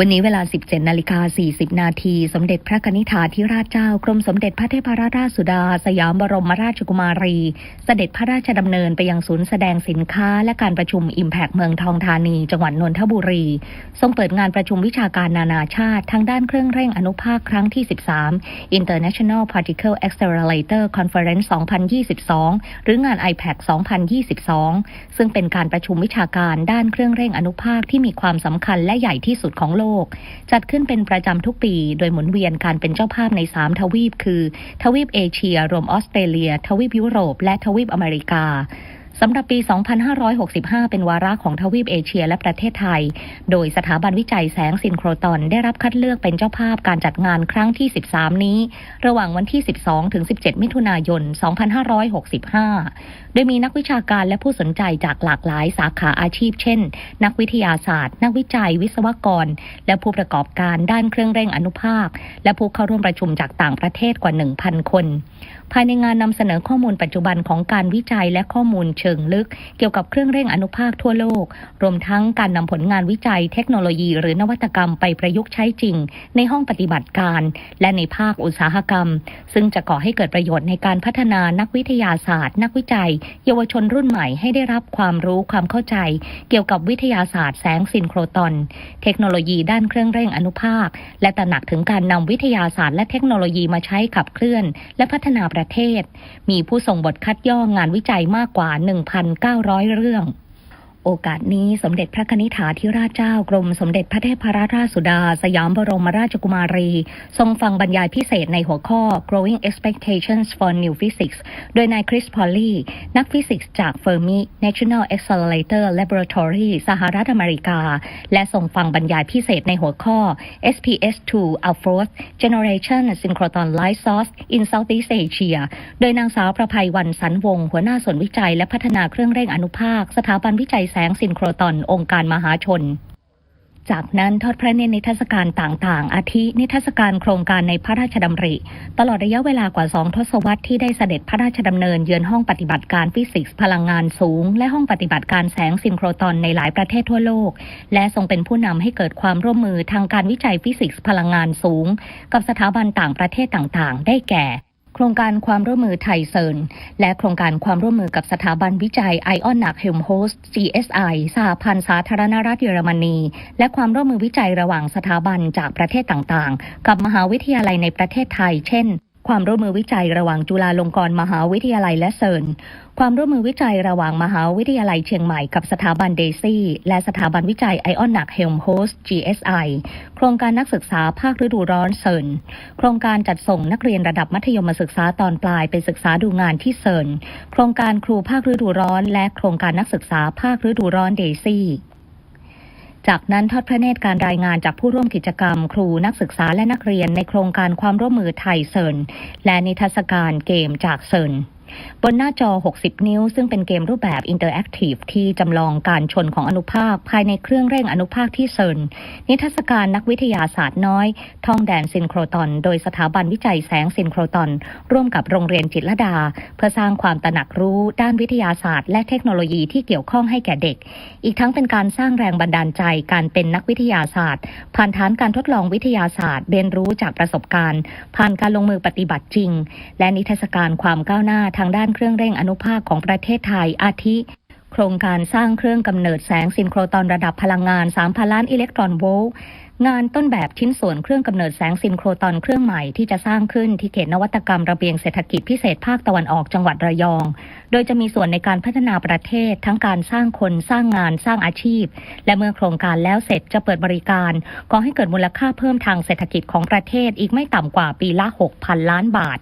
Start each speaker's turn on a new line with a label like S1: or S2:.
S1: วันนี้เวลา 17 นาฬิกา 40 นาที สมเด็จพระนิษฐาธิราชเจ้ากรมสมเด็จพระเทพรัตนราชสุดา สยามบรมราชกุมารี เสด็จพระราชดำเนินไปยังศูนย์แสดงสินค้า และการประชุม Impact เมืองทองธานี จังหวัดนนทบุรี ทรงเปิดงานประชุมวิชาการนานาชาติ ทางด้านเครื่องเร่งอนุภาคครั้งที่ 13 International Particle Accelerator Conference 2022 หรืองาน IPAC 2022 ซึ่งเป็นการประชุมวิชาการด้านเครื่องเร่งอนุภาคที่มีความสำคัญและใหญ่ที่สุดของโลกจัดขึ้นเป็นประจำทุกปี โดยหมุนเวียนการเป็นเจ้าภาพใน 3 ทวีป คือ ทวีปเอเชีย รวมออสเตรเลีย ทวีปยุโรป และทวีปอเมริกา สำหรับปี 2565 เป็นวาระของทวีปเอเชียและประเทศไทย โดยสถาบันวิจัยแสงซินโครตอนได้รับคัดเลือกเป็นเจ้าภาพการจัดงานครั้งที่ 13 นี้ ระหว่างวันที่ 12 ถึง 17 มิถุนายน 2565 โดยมีนักวิชาการและผู้สนใจจากหลากหลายสาขาอาชีพ เช่น นักวิทยาศาสตร์ นักวิจัย วิศวกร และผู้ประกอบการด้านเครื่องเร่งอนุภาค และผู้เข้าร่วมประชุมจากต่างประเทศกว่า 1,000 คน ภายในงานนำเสนอข้อมูลปัจจุบันของการวิจัยและข้อมูลเชิงลึก เกี่ยวกับเครื่องเร่งอนุภาคทั่วโลก รวมทั้งการนำผลงานวิจัยเทคโนโลยี หรือนวัตกรรมไปประยุกต์ใช้จริง ในห้องปฏิบัติการ และในภาคอุตสาหกรรม ซึ่งจะก่อให้เกิดประโยชน์ในการพัฒนานักวิทยาศาสตร์ นักวิจัย เยาวชนรุ่นใหม่ให้ได้รับความรู้ความเข้าใจ เกี่ยวกับวิทยาศาสตร์แสงซินโครตอน เทคโนโลยีด้านเครื่องเร่งอนุภาค และตระหนักถึงการนำวิทยาศาสตร์และเทคโนโลยีมาใช้ขับเคลื่อน และพัฒนาประเทศ มีผู้ส่งบทคัดย่องานวิจัยมากกว่า1,900 เรื่อง โอกาสนี้สมเด็จพระนิษฐาธิราชเจ้ากรมสมเด็จพระเทพรัตนราชสุดา สยามบรมราชกุมารี ทรงฟังบรรยายพิเศษในหัวข้อ Growing Expectations for New Physics โดยนายคริสพอลลี่ นักฟิสิกส์จาก Fermi National Accelerator Laboratory สหรัฐอเมริกา และทรงฟังบรรยายพิเศษในหัวข้อ SPS2 a fourth Generation Synchrotron Light Source in Southeast Asia โดยนางสาวประภัยวันสันวง หัวหน้าส่วนวิจัยและพัฒนาเครื่องเร่งอนุภาค สถาบันวิจัยสงซินโครตอนองค์การมหาชน จากนั้นทอดพระเนตรนิทรรศการต่างๆ อาทินิทรรศการโครงการในพระราชดำริ ตลอดระยะเวลากว่าสองทศวรรษที่ได้เสด็จพระราชดำเนินเยือนห้องปฏิบัติการฟิสิกส์พลังงานสูง และห้องปฏิบัติการแสงซินโครตอนในหลายประเทศทั่วโลก และทรงเป็นผู้นำให้เกิดความร่วมมือทางการวิจัยฟิสิกส์พลังงานสูง กับสถาบันต่างประเทศต่างๆ ได้แก่ โครงการความร่วมมือไทยเซิร์นและโครงการความร่วมมือกับสถาบันวิจัยไอออนนักเฮลมโฮส CSI สหพันธ์สาธารณรัฐเยอรมนี และความร่วมมือวิจัยระหว่างสถาบันจากประเทศต่างๆ กับมหาวิทยาลัยในประเทศไทย เช่น ความร่วมมือวิจัยระหว่างจุฬาลงกรณ์มหาวิทยาลัยและเซิร์นความร่วมมือวิจัยระหว่างมหาวิทยาลัยเชียงใหม่กับสถาบันเดซี่และสถาบันวิจัยไอออนหนักเฮลมโฮส GSI โครงการนักศึกษาภาคฤดูร้อนเซิร์นโครงการจัดส่งนักเรียนระดับมัธยมศึกษาตอนปลายไปศึกษาดูงานที่เซิร์นโครงการครูภาคฤดูร้อน และโครงการนักศึกษาภาคฤดูร้อนเดซี่ จากนั้นทอดพระเนตรการรายงานจากผู้ร่วมกิจกรรม ครูนักศึกษาและนักเรียนในโครงการความร่วมมือไทยเซิร์นและนิทรรศการเกมจากเซิร์น บนหน้าจอ 60 นิ้ว ซึ่งเป็นเกมรูปแบบอินเตอร์แอคทีฟที่จำลองการชนของอนุภาค ภายในเครื่องเร่งอนุภาคที่เซิร์นนิทรรศการนักวิทยาศาสตร์น้อย ท่องแดนซินโครตอน โดยสถาบันวิจัยแสงซินโครตอน ร่วมกับโรงเรียนจิตรดา เพื่อสร้างความตระหนักรู้ด้านวิทยาศาสตร์ และเทคโนโลยีที่เกี่ยวข้องให้แก่เด็ก อีกทั้งเป็นการสร้างแรงบันดาลใจการเป็นนักวิทยาศาสตร์ ผ่านฐานการทดลองวิทยาศาสตร์ เรียนรู้จากประสบการณ์ ผ่านการลงมือปฏิบัติจริง และนิทรรศการความก้าวหน้าทางด้านเครื่องเร่งอนุภาคของประเทศไทยอาทิ โครงการสร้างเครื่องกำเนิดแสงซินโครตอนระดับพลังงาน 3,000 ล้านอิเล็กตรอนโวลต์งานต้นแบบชิ้นส่วนเครื่องกำเนิดแสงซินโครตอนเครื่องใหม่ที่จะสร้างขึ้นที่เขตนวัตกรรมระเบียงเศรษฐกิจพิเศษภาคตะวันออกจังหวัดระยอง โดยจะมีส่วนในการพัฒนาประเทศ ทั้งการสร้างคนสร้างงานสร้างอาชีพ และเมื่อโครงการแล้วเสร็จจะเปิดบริการก่อให้เกิดมูลค่าเพิ่มทางเศรษฐกิจของประเทศอีกไม่ต่ำกว่าปีละ 6,000 ล้านบาท